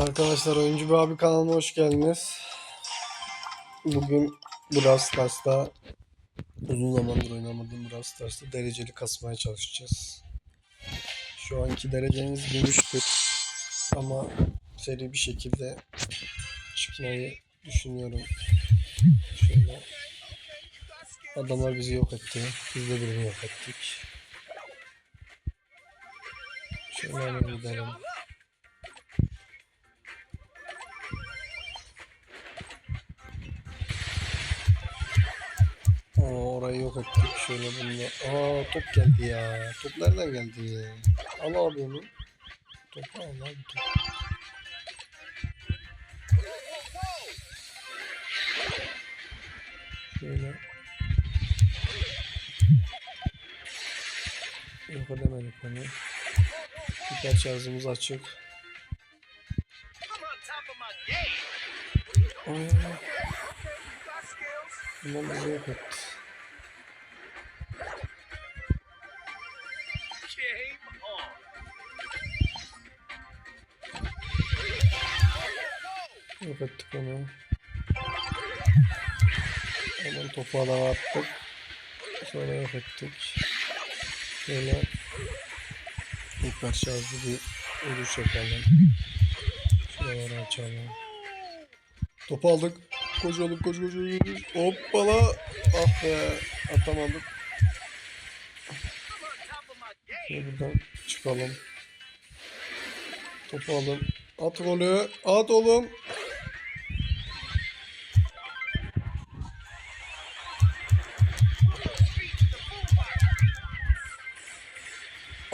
Arkadaşlar Oyuncu Bir Abi kanalıma hoş geldiniz. Bugün Brawl Stars'ta uzun zamandır oynamadığım Brawl Stars'ta dereceli kasmaya çalışacağız. Şu anki derecemiz 1340 ama seri bir şekilde çıkmayı düşünüyorum. Şöyle adamlar bizi yok etti. Biz de birini yok ettik. Şöyle hemen gidelim. Oo, orayı yok ettik. Şöyle bununla. Aa top geldi ya. Top nereden geldi ya? Al abi onu. Topu al abi top. Şöyle. Yok edemedik onu. Süper şarjımız açık. Ay. Bundan bizi yok etti. Ettik onu. Hemen topu adama attık. Sonra yok ettik. Şöyle tekrar şarjlı bir ölüş yapalım. Şuraları açalım. Topu aldık. Koş koş koş. koş. Hoppala. Ah be. Atamadık. Şöyle buradan çıkalım. Topu alın. At golü. At oğlum.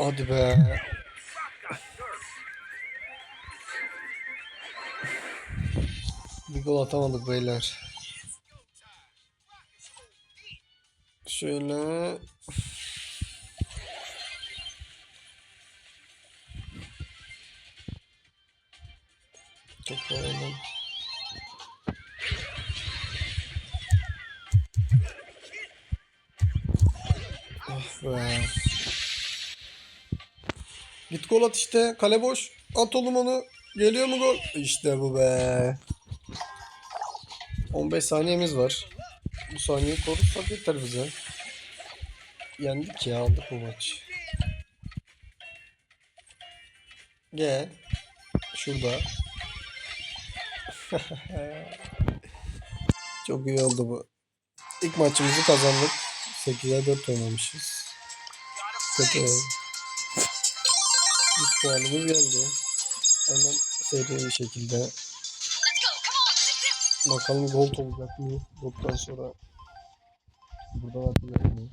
Hadi be. Bir gol atamadık beyler. Şöyle. Toparlayalım. Ah be. Git gol at işte. Kale boş. At oğlum onu. Geliyor mu gol? İşte bu be. 15 saniyemiz var. Bu saniyeyi korursak yeter bize. Yendik ya aldık bu maç. Gel. Şurada. Çok iyi oldu bu. İlk maçımızı kazandık. 8'e 4 oynamışız. Kötü. 3 puanımız geldi. Hemen seri bir şekilde Bakalım gold olacak mı? Gold'dan sonra buradan atacak mı?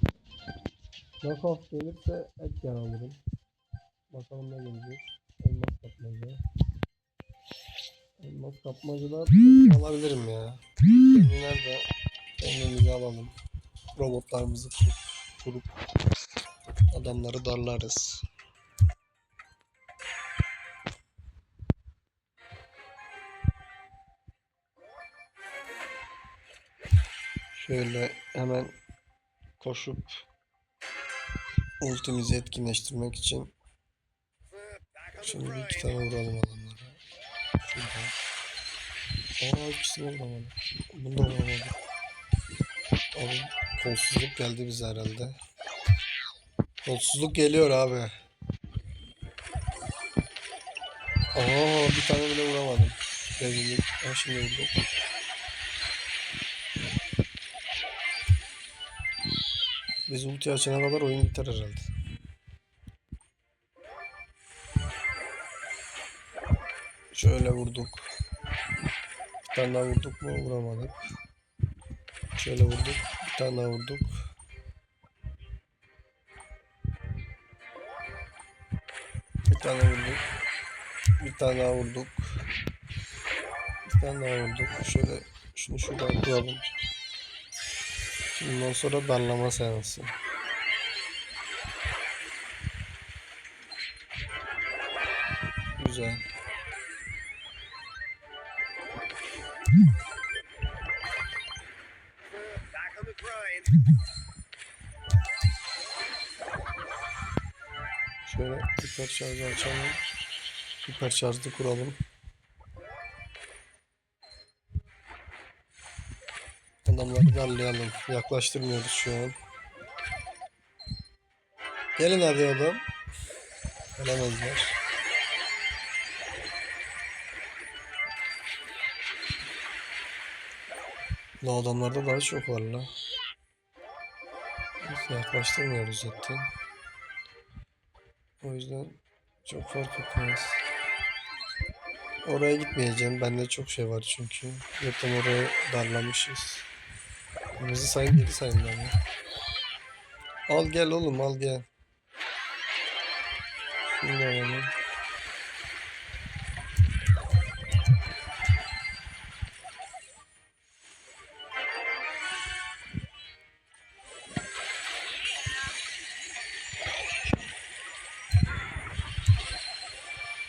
Knockout gelirse Edgar alırım. Bakalım ne gelecek. Elmas kapmaca. Elmas kapmacılar alabilirim ya. Nerede? Kendimizi alalım. Robotlarımızı kurup adamları darlarız. Şöyle hemen koşup ultimizi etkinleştirmek için şimdi bir iki tane vuralım adamlara. Şurada. Aa ikisini vuramadım. Bunu da vuramadım. Abi kolsuzluk geldi bize herhalde. Kolsuzluk geliyor abi. Aa bir tane bile vuramadım. Rezillik. Ha şimdi vurdum. Biz ulti açana kadar oyun biter herhalde. Şöyle vurduk. Bir tane daha vurduk mu? Vuramadık. Şöyle vurduk. Bir tane daha vurduk. Bir tane vurduk. Bir tane daha vurduk. Bir tane daha vurduk. Şöyle şunu şuradan kuralım. Bundan sonra darlama seansı. Güzel. Şöyle hiper şarjı açalım. Hiper şarjı kuralım. Adamları darlayalım. Yaklaştırmıyoruz şu an. Gelin hadi oğlum. Gelemezler. La adamlarda daha çok var la. Yaklaştırmıyoruz zaten. O yüzden çok fark etmez. Oraya gitmeyeceğim. Bende çok şey var çünkü. Zaten oraya darlamışız. Bizi sayın geri sayın bana. Al gel oğlum al gel. Şunu da alalım.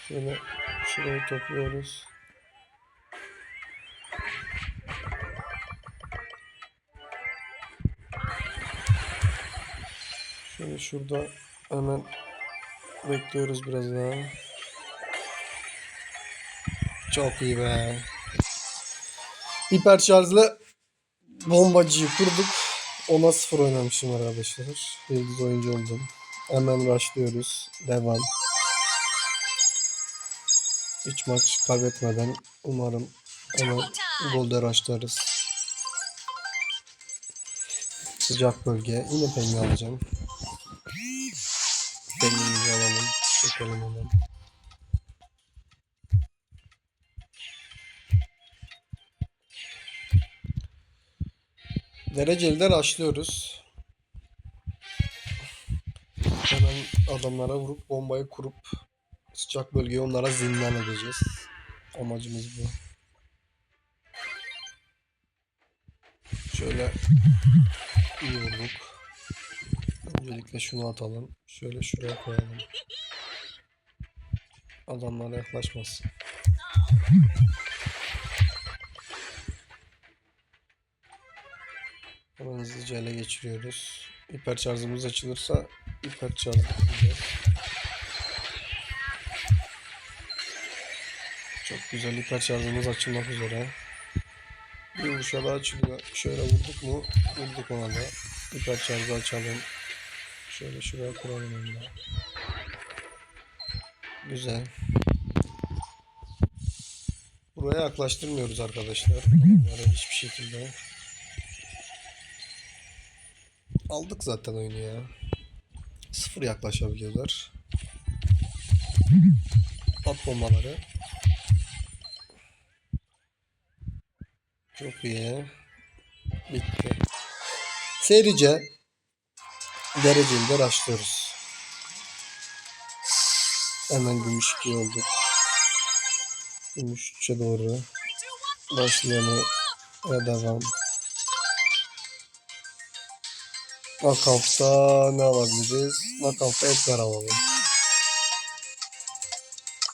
Şöyle şurayı topluyoruz. Şurada hemen bekliyoruz biraz daha. Çok iyi be. Hiper şarjlı bombacıyı kurduk. 10'a 0 oynamışım arkadaşlar. Yıldız oyuncu oldum. Hemen rushlıyoruz. Devam. Hiç maç kaybetmeden umarım hemen golde rushlarız. Sıcak bölge. Yine pengi alacağım. Pengimizi alalım. Çekelim hemen. Dereceli de rushlıyoruz. Hemen adamlara vurup bombayı kurup sıcak bölgeyi onlara zindan edeceğiz. Amacımız bu. Şöyle iyi vurduk. Öncelikle şunu atalım. Şöyle şuraya koyalım. Adamlara yaklaşmasın. Hemen hızlıca ele geçiriyoruz. Hiper şarjımız açılırsa hiper şarj. Çok güzel hiper şarjımız açılmak üzere. Bir vuruşa daha açılıyor. Şöyle vurduk mu? Vurduk ona da. Hiper şarjı açalım. Şöyle şuraya kuralım onu da. Güzel. Buraya yaklaştırmıyoruz arkadaşlar. Adamlara hiçbir şekilde. Aldık zaten oyunu ya. Sıfır yaklaşabiliyorlar. At bombaları. Çok iyi. Bitti. Serice dereceli de başlıyoruz. Hemen gümüş 2 olduk. Gümüş 3'e doğru. Başlayalım. Ve devam. Knockout'ta ne alabiliriz? Knockout'ta Edgar alalım.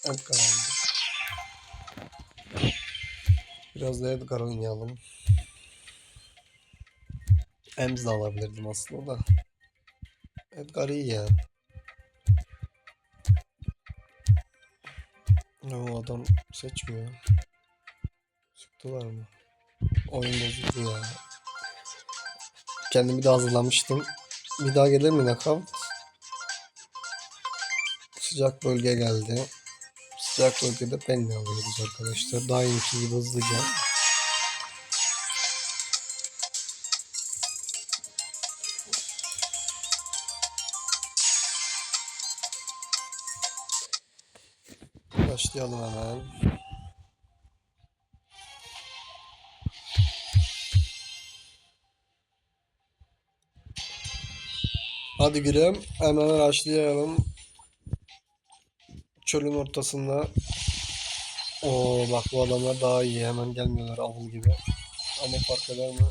Edgar aldık. Biraz da Edgar oynayalım. Ems de alabilirdim aslında da. Edgar iyi ya. O adam seçmiyor. Sıktılar mı? Oyun bozuldu ya. Kendimi de hazırlamıştım. Bir daha gelir mi nakavt? Sıcak bölge geldi. Sıcak bölgede penny alıyoruz arkadaşlar. Daha iyisi gibi hızlıca. Başlayalım hemen. Hadi gülüm. Hemen başlayalım. Çölün ortasında. Oo bak bu adamlar daha iyi. Hemen gelmiyorlar avul gibi. Ama fark eder mi?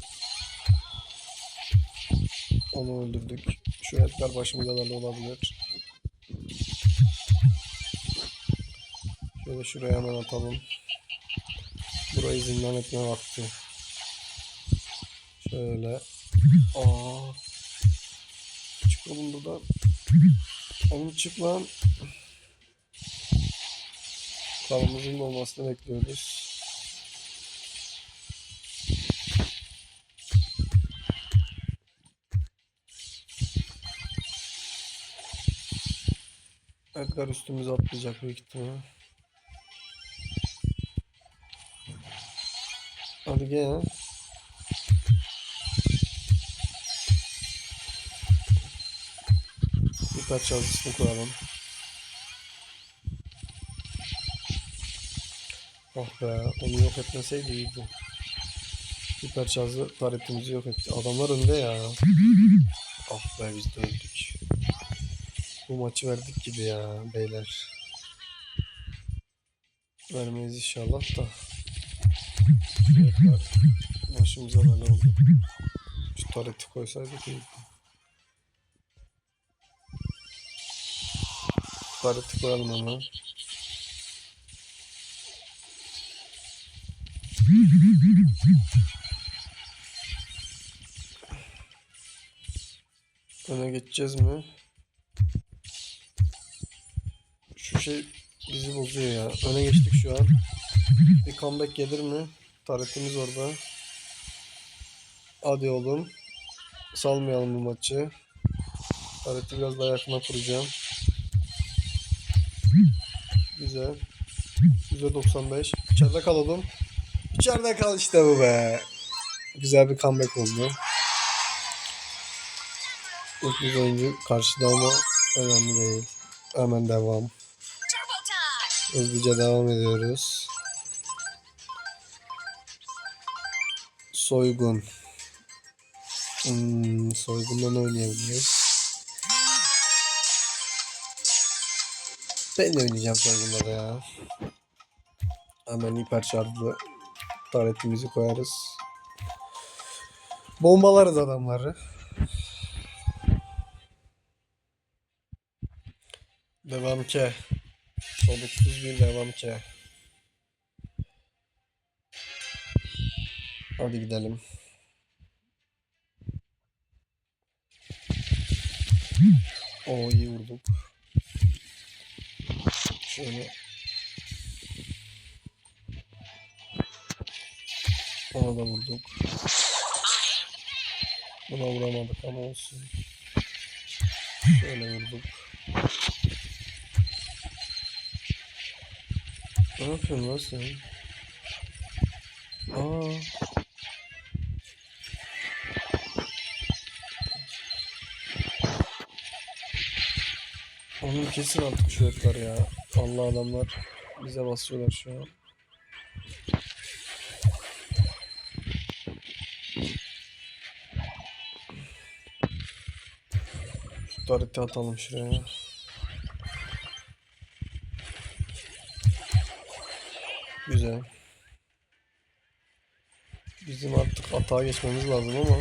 Onu öldürdük. Şu etler başımıza bela olabilir. Şöyle şuraya hemen atalım. Burayı zindan etme vakti. Şöyle. Aa. Çıkalım buradan. Onun çık lan. Kanımızın olmasını bekliyoruz. Edgar üstümüze atlayacak büyük ihtimal. Hadi gel. Birkaç yazısını koyalım. Oh be, onu yok etmeseydi iyiydi. Hiper şarjlı taretimizi yok etti. Adamlar önde ya. Ah be biz de öldük. Bu maçı verdik gibi ya beyler. Vermeyiz inşallah da. Tekrar başımıza böyle oldu. Şu tareti koysaydık iyiydi. Tareti koyalım hemen. Öne geçeceğiz mi? Şu şey bizi bozuyor ya. Öne geçtik şu an. Bir comeback gelir mi? Taretimiz orada. Hadi oğlum. Salmayalım bu maçı. Tareti biraz daha yakına kuracağım. Güzel. %95. İçeride kal oğlum. İçeride kal işte bu be. Güzel bir comeback oldu. İlk bir oyuncu karşıda ama önemli değil. Hemen devam. Hızlıca devam ediyoruz. Soygun. Hmm, soygundan oynayabiliriz. Ben de oynayacağım soygunda da ya. Hemen hiper şarjlı taretimizi koyarız. Bombalarız adamları. Devam ki. Soluksuz bir devam ki. Hadi gidelim. Oo iyi vurduk. Şöyle. Ona da vurduk. Buna vuramadık ama olsun. Şöyle vurduk. Ne yapıyorsun lan? Onun kesin artık şu etler ya. Allah adamlar bize basıyorlar şu an. Şu tarihte atalım şuraya. Güzel. Bizim artık atağa geçmemiz lazım ama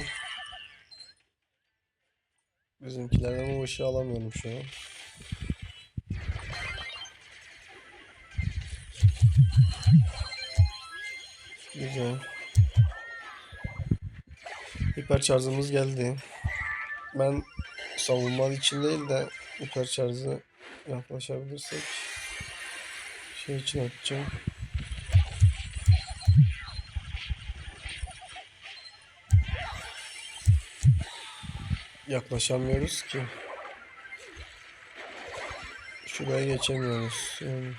bizimkilerden o ışığı alamıyorum şu an. Güzel. Hiper şarjımız geldi. Ben savunma için değil de hiper şarjı yaklaşabilirsek şey için atacağım. Yaklaşamıyoruz ki. Şuraya geçemiyoruz. Yani.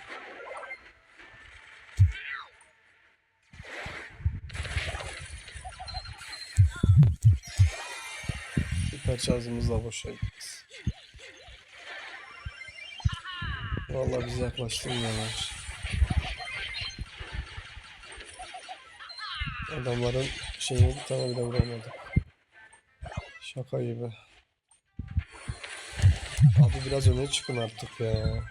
Hiper şarjımız da boşa gitti. Vallahi bizi yaklaştırmıyorlar. Adamların şeyini bir tane bile vuramadık. Şaka gibi. Abi biraz öne çıkın artık ya.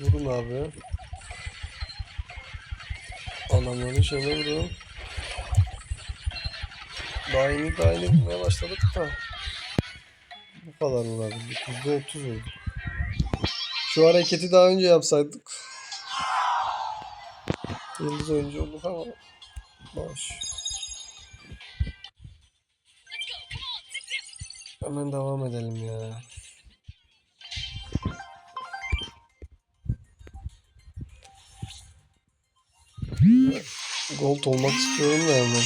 Vurun abi. Adamların şeyine vurun. Daha yeni daha yeni vurmaya başladık da. Bu kadar vurabildik. %30 vurduk. Şu hareketi daha önce yapsaydık. Yıldız oyuncu olduk ama boş. Hemen devam edelim ya. Gold olmak istiyorum da hemen.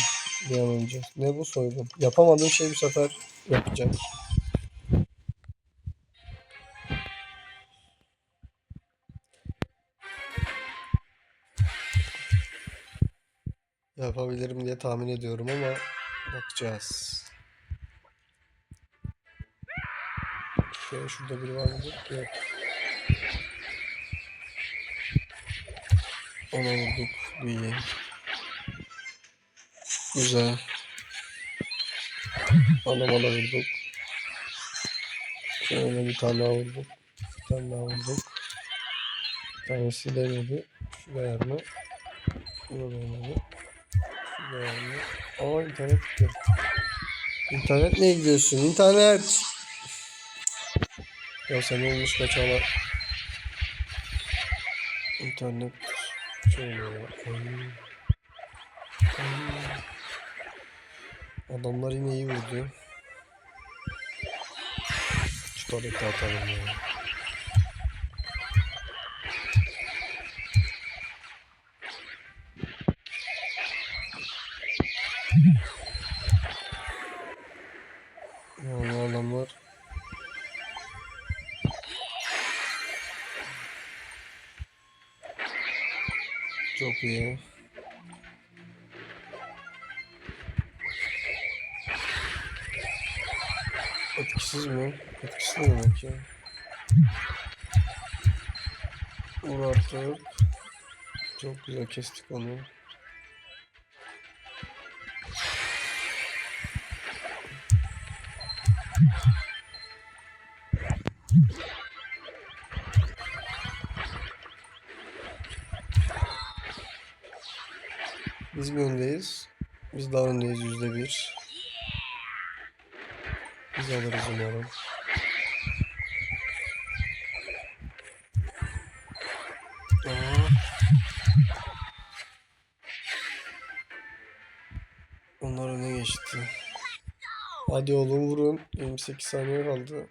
Bir an önce. Ne bu soygun? Yapamadığım şeyi bu sefer yapacağım. Yapabilirim diye tahmin ediyorum ama bakacağız. Şöyle şurada biri var mı? Yok. Ona vurduk. İyi. Güzel. Adama da vurduk. Şöyle bir tane daha vurduk. Bir tane daha vurduk. Bir tanesi değmedi. Şu değer mi? Bu değmedi. Şu değer mi? Aa internet gidiyor. İnternet niye gidiyorsun? İnternet! Ya sen olmuş kaçala. İnternet şöyle. Ay. Adamlar yine iyi vurdu. Şu tableti atalım ya. İyi. Etkisiz mi? Etkisiz ne demek ya? Uğrattık. Çok güzel kestik onu. Biz daha öndeyiz yüzde bir. Biz alırız umarım. Aa. Onlar öne geçti. Hadi oğlum vurun. 28 saniye kaldı.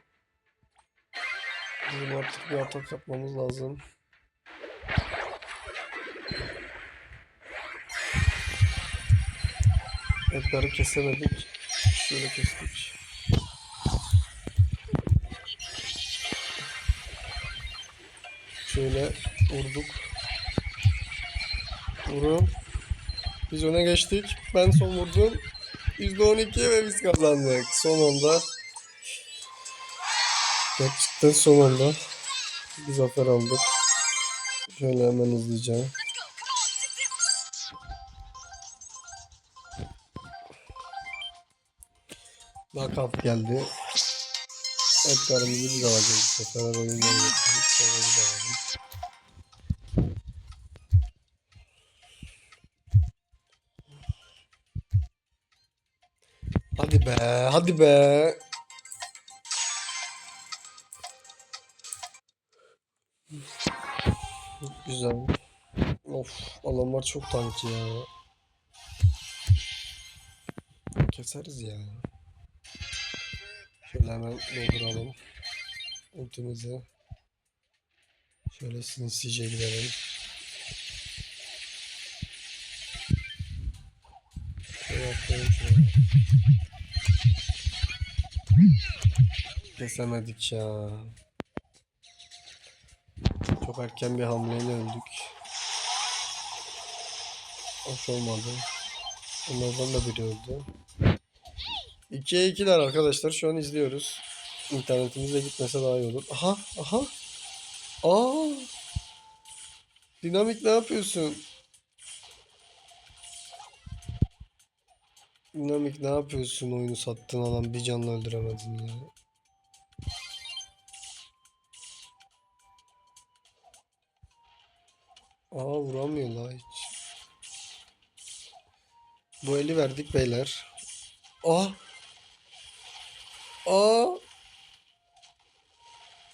Bizim artık bir atak yapmamız lazım. Etleri kesemedik. Şöyle kestik. Şöyle vurduk. Vurun. Biz öne geçtik. Ben son vurdum. %12 ve biz kazandık. Son anda. Gerçekten son anda. Bir zafer aldık. Şöyle hemen hızlıca. Knockout geldi. Edgar'ımızı biz alacağız bu sefer. Oyundan geçtik. Sonra biz alalım. Hadi be, hadi be. Güzel. Of, adamlar çok tank ya. Keseriz ya. Şöyle hemen dolduralım. Ultimizi. Şöyle sinsice gidelim. Şöyle yapayım şöyle. Kesemedik ya. Çok erken bir hamleyle öldük. Hoş olmadı. Onlardan da biri öldü. 2'ye 2'ler arkadaşlar. Şu an izliyoruz. İnternetimize gitmese daha iyi olur. Aha, aha. Aa. Dinamik ne yapıyorsun? Dinamik ne yapıyorsun? Oyunu sattın adam bir canlı öldüremedin ya. Aa vuramıyor la hiç. Bu eli verdik beyler. Aa. Aa.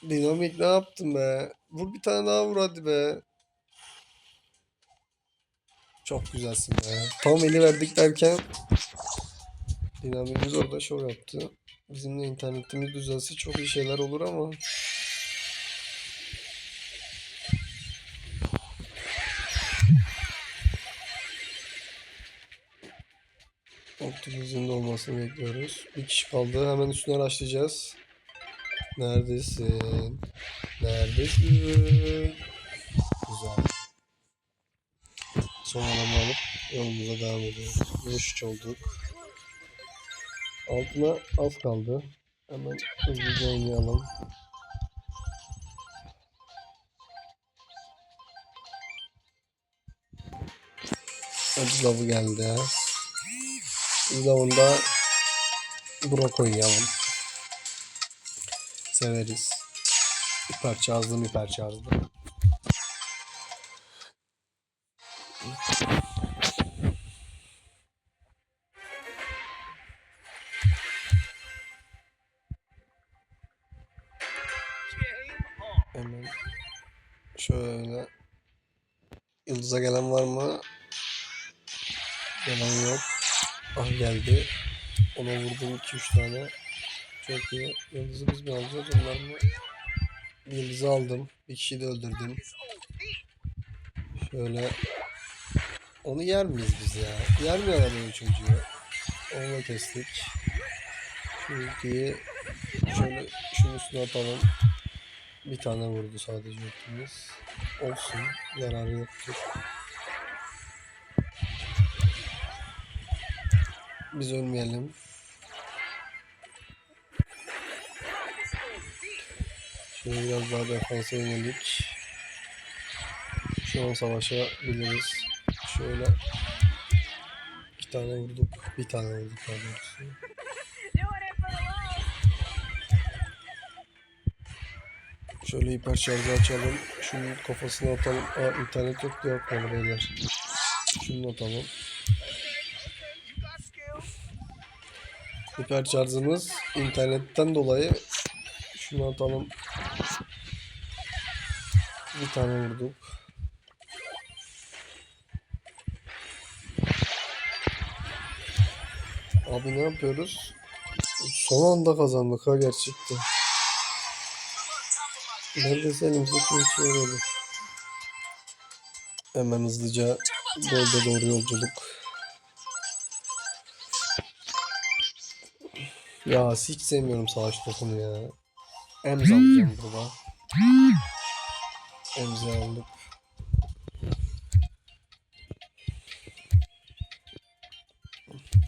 Dinamik ne yaptın be? Vur bir tane daha vur hadi be. Çok güzelsin be. Tam eli verdik derken Dinamimiz orada şov yaptı. Bizim de internetimiz düzelse çok iyi şeyler olur ama Ultimizin de olmasını bekliyoruz. Bir kişi kaldı. Hemen üstüne araştıracağız. Neredesin? Neredesin? Güzel. Son adamı alıp yolumuza devam ediyoruz. 5 olduk. Altına az kaldı. Hemen hızlıca oynayalım. Acı lavı geldi. Lavında Brock oynayalım. Severiz. Hiper çağızdım, hiper çağızdım. Hemen şöyle Yıldız'a? Gelen Ona vurdum 2-3 tane. Çok iyi. Yıldız'ı biz mi alacağız? Onlar mı? Yıldız'ı aldım. Bir kişiyi de öldürdüm. Şöyle. Onu yer miyiz biz ya? Yer mi benim çocuğu? Onu da kestik. Şu ultiyi şöyle şunun üstüne atalım. Bir tane vurdu sadece ultimiz. Olsun. Yararı yoktur. Biz ölmeyelim. Şöyle biraz daha defansa yönelik. Şu an savaşabiliriz. Şöyle iki tane vurduk. Bir tane vurduk daha. Şöyle hiper şarjı açalım. Şunun kafasına atalım. Aa internet yok diye yapmalı beyler. Şunu atalım. Hiper şarjımız internetten dolayı şunu atalım. Bir tane vurduk. Abi ne yapıyoruz? Son anda kazandık ha gerçekten. Neredeyse elimizdeki bir şey oldu. Hemen hızlıca golde doğru yolculuk. Ya hiç sevmiyorum savaş topunu ya. Emz alacağım burada. Emzi aldık.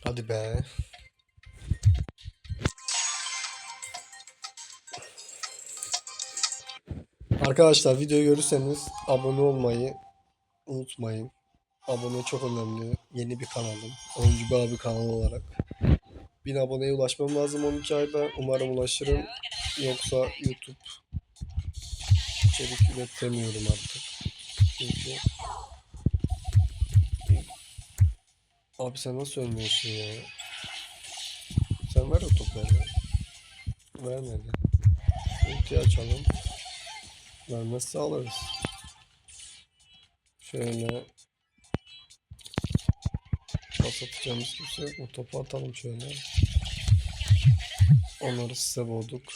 Hadi be. Arkadaşlar videoyu görürseniz abone olmayı unutmayın. Abone çok önemli. Yeni bir kanalım. Oyuncu bir abi kanalı olarak. 1000 aboneye ulaşmam lazım 12 ayda. Umarım ulaşırım. Yoksa YouTube içerik üretemiyorum artık. Çünkü Abi sen nasıl ölmüyorsun ya? Sen ver o topları. Vermedi. Ulti açalım. Vermezse alırız. Şöyle pas atacağımız kimse yok mu? Topu atalım şöyle. Onları size boğduk.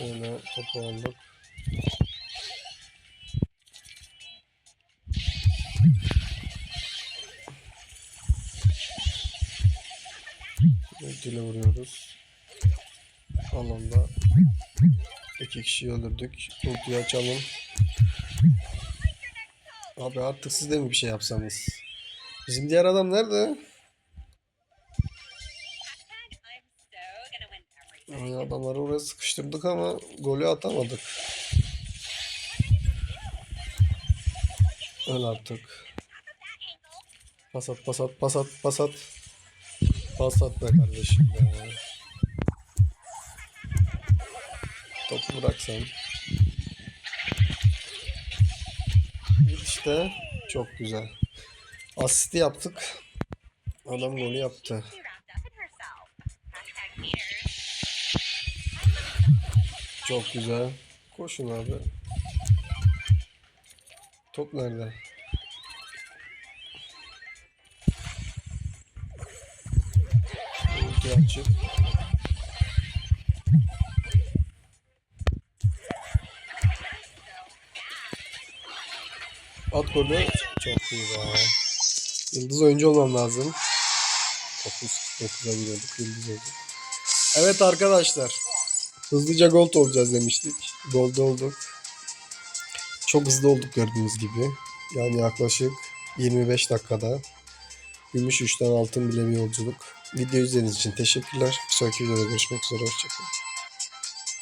Şöyle topu aldık. Ultiyle vuruyoruz. Alanda iki kişiyi öldürdük. Ultiyi açalım. Abi artık siz de mi bir şey yapsanız? Bizim diğer adam nerede? Sıkıştırdık ama golü atamadık. Öl artık. Pas at, pas at, pas at, be kardeşim be. Topu bırak sen. İşte. Çok güzel. Asisti yaptık. Adam golü yaptı. Çok güzel. Koşun abi. Top nerede? Ulti açıp. At golü. Çok iyi be. Yıldız oyuncu olmam lazım. 9'a giriyorduk. Yıldız olduk. Evet arkadaşlar. Hızlıca gold olacağız demiştik. Gold olduk. Çok hızlı olduk gördüğünüz gibi. Yani yaklaşık 25 dakikada. Gümüş 3'ten altın bile bir yolculuk. Video izlediğiniz için teşekkürler. Bir sonraki videoda görüşmek üzere. Hoşçakalın.